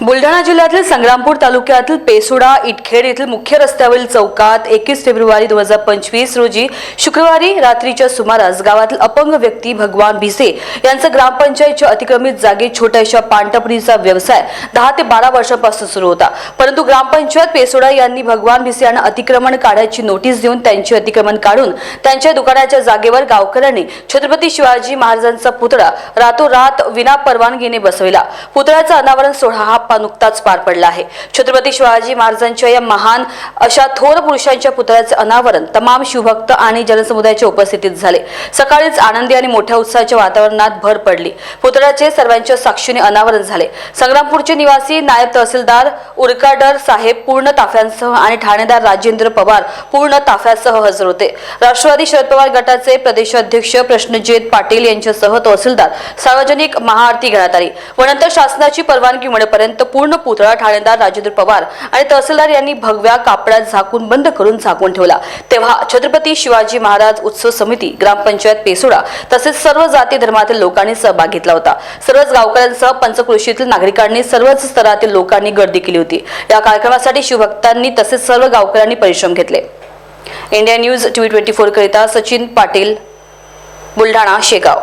बुलढाणा जिल्ह्यातील संग्रामपूर तालुक्यातील पेसुडा इटखेड येथील मुख्य रस्त्यावरील चौकात एकवीस फेब्रुवारी दोन हजार पंचवीस रोजी शुक्रवारी रात्रीच्या सुमारास गावातील अपंग व्यक्ती भगवान भिसे यांचा ग्रामपंचायतच्या अतिक्रमित जागेत छोट्याशा पानटपणीचा व्यवसाय दहा ते बारा वर्षापासून सुरू होता. परंतु ग्रामपंचायत पेसोडा यांनी भगवान भिसे यांना अतिक्रमण काढायची नोटीस देऊन त्यांचे अतिक्रमण काढून त्यांच्या दुकानाच्या जागेवर गावकऱ्यांनी छत्रपती शिवाजी महाराजांचा पुतळा रातोरात विना परवानगीने बसविला. पुतळ्याचा अनावरण सोहळा हा पा- नुकताच पार पडला आहे. छत्रपती शिवाजी महाराजांच्या या महान अशा थोर पुरुषांच्या पुतळ्याचे अनावरण तमाम शिवभक्त आणि जनसमुदायाच्या उपस्थितीत झाले. सकाळीच आनंदी आणि मोठ्या उत्साहाच्या वातावरणात भर पडली. पुतळ्याचे सर्वांच्या साक्षीने अनावरण झाले. संग्रामपूरचे निवासी नायब तहसीलदार उरकाडर साहेब पूर्ण ताफ्यांसह आणि ठाणेदार राजेंद्र पवार पूर्ण ताफ्यासह हजर होते. राष्ट्रवादी शरद पवार गटाचे प्रदेशाध्यक्ष प्रश्नजित पाटील यांच्यासह तहसीलदार सार्वजनिक महाआरती घेण्यात आली. व नंतर शासनाची परवानगी मिळेपर्यंत पूर्ण पुतळा ठाणेदार राजेंद्र पवार आणि तहसीलदार यांनी भगव्या कापडात झाकून बंद करून झाकून ठेवला. तेव्हा छत्रपती शिवाजी महाराज उत्सव समिती ग्रामपंचायत पेसोडा तसेच सर्व जाती धर्मातील लोकांनी सहभाग घेतला होता. सर्वच गावकऱ्यांसह पंचकृषीतील नागरिकांनी सर्वच स्तरातील लोकांनी गर्दी केली होती. या कार्यक्रमासाठी शिवभक्तांनी तसेच सर्व गावकऱ्यांनी परिश्रम घेतले. India news TV twenty four करिता सचिन पाटील बुलढाणा शेगाव.